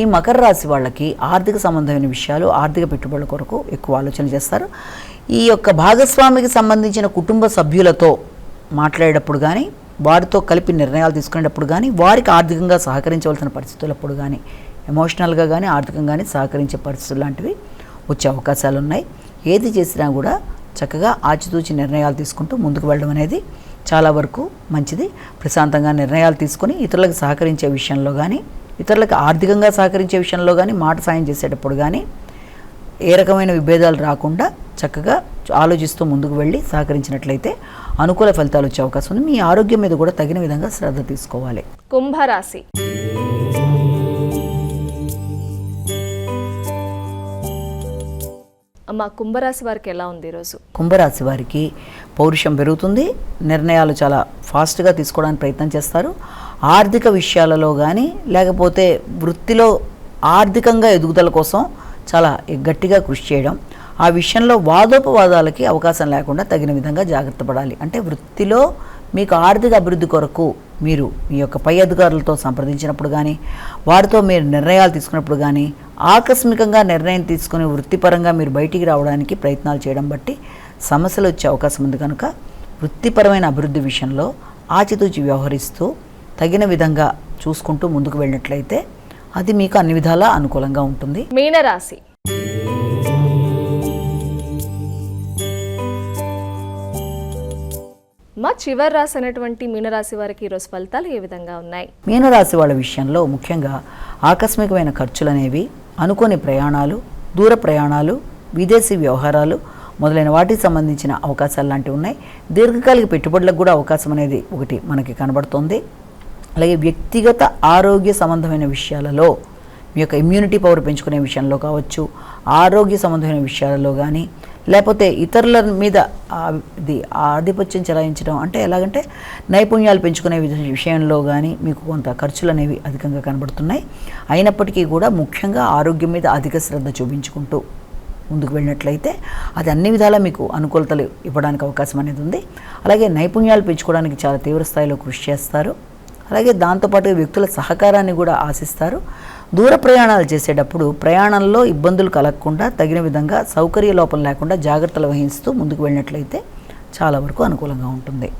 ఈ మకర రాశి వాళ్ళకి ఆర్థిక సంబంధమైన విషయాలు ఆర్థిక పెట్టుబడుల కొరకు ఎక్కువ ఆలోచన చేస్తారు. ఈ యొక్క భాగస్వామికి సంబంధించిన కుటుంబ సభ్యులతో మాట్లాడేటప్పుడు కానీ వారితో కలిపి నిర్ణయాలు తీసుకునేటప్పుడు కానీ వారికి ఆర్థికంగా సహకరించవలసిన పరిస్థితులప్పుడు కానీ ఎమోషనల్గా కానీ ఆర్థికంగా కానీ సహకరించే పరిస్థితులు లాంటివి వచ్చే అవకాశాలు ఉన్నాయి. ఏది చేసినా కూడా చక్కగా ఆచితూచి నిర్ణయాలు తీసుకుంటూ ముందుకు వెళ్ళడం అనేది చాలా వరకు మంచిది. ప్రశాంతంగా నిర్ణయాలు తీసుకొని ఇతరులకు సహకరించే విషయంలో కానీ ఇతరులకు ఆర్థికంగా సహకరించే విషయంలో కానీ మాట సాయం చేసేటప్పుడు కానీ ఏ రకమైన విభేదాలు రాకుండా చక్కగా ఆలోచిస్తూ ముందుకు వెళ్ళి సహకరించినట్లయితే అనుకూల ఫలితాలు వచ్చే అవకాశం ఉంది. మీ ఆరోగ్యం మీద కూడా తగిన విధంగా శ్రద్ధ తీసుకోవాలి. కుంభరాశి. అమ్మ కుంభరాశి వారికి ఎలా ఉంది ఈరోజు కుంభరాశి వారికి పౌరుషం పెరుగుతుంది. నిర్ణయాలు చాలా ఫాస్ట్గా తీసుకోవడానికి ప్రయత్నం చేస్తారు. ఆర్థిక విషయాలలో కానీ లేకపోతే వృత్తిలో ఆర్థికంగా ఎదుగుదల కోసం చాలా గట్టిగా కృషి చేయడం ఆ విషయంలో వాదోపవాదాలకి అవకాశం లేకుండా తగిన విధంగా జాగ్రత్త పడాలి. అంటే వృత్తిలో మీకు ఆర్థిక అభివృద్ధి కొరకు మీరు మీ యొక్క పై అధికారులతో సంప్రదించినప్పుడు కానీ వారితో మీరు నిర్ణయాలు తీసుకున్నప్పుడు కానీ ఆకస్మికంగా నిర్ణయం తీసుకుని వృత్తిపరంగా మీరు బయటికి రావడానికి ప్రయత్నాలు చేయడం బట్టి సమస్యలు వచ్చే అవకాశం ఉంది కనుక వృత్తిపరమైన అభివృద్ధి విషయంలో ఆచితూచి వ్యవహరిస్తూ తగిన విధంగా చూసుకుంటూ ముందుకు వెళ్ళినట్లయితే అది మీకు అన్ని విధాలా అనుకూలంగా ఉంటుంది. మీనరాశి. మా చివరి రాశి అనేటువంటి మీనరాశి వారికి ఈరోజు ఫలితాలు ఏ విధంగా ఉన్నాయి? మీనరాశి వాళ్ళ విషయంలో ముఖ్యంగా ఆకస్మికమైన ఖర్చులు అనేవి అనుకోని ప్రయాణాలు దూర ప్రయాణాలు విదేశీ వ్యవహారాలు మొదలైన వాటికి సంబంధించిన అవకాశాలు లాంటివి ఉన్నాయి. దీర్ఘకాలిక పెట్టుబడులకు కూడా అవకాశం అనేది ఒకటి మనకి కనబడుతుంది. అలాగే వ్యక్తిగత ఆరోగ్య సంబంధమైన విషయాలలో మీ యొక్క ఇమ్యూనిటీ పవర్ పెంచుకునే విషయంలో కావచ్చు ఆరోగ్య సంబంధమైన విషయాలలో కానీ లేకపోతే ఇతరుల మీద ఆ ఇది ఆధిపత్యం చెలాయించడం అంటే ఎలాగంటే నైపుణ్యాలు పెంచుకునే విషయంలో కానీ మీకు కొంత ఖర్చులు అనేవి అధికంగా కనబడుతున్నాయి. అయినప్పటికీ కూడా ముఖ్యంగా ఆరోగ్యం మీద అధిక శ్రద్ధ చూపించుకుంటూ ముందుకు వెళ్ళినట్లయితే అది అన్ని విధాలా మీకు అనుకూలతలు ఇవ్వడానికి అవకాశం అనేది ఉంది. అలాగే నైపుణ్యాలు పెంచుకోవడానికి చాలా తీవ్ర స్థాయిలో కృషి చేస్తారు. అలాగే దాంతోపాటు వ్యక్తుల సహకారాన్ని కూడా ఆశిస్తారు. దూర ప్రయాణాలు చేసేటప్పుడు ప్రయాణంలో ఇబ్బందులు కలగకుండా తగిన విధంగా సౌకర్య లోపం లేకుండా జాగ్రత్తలు వహిస్తూ ముందుకు వెళ్ళినట్లయితే చాలా వరకు అనుకూలంగా ఉంటుంది.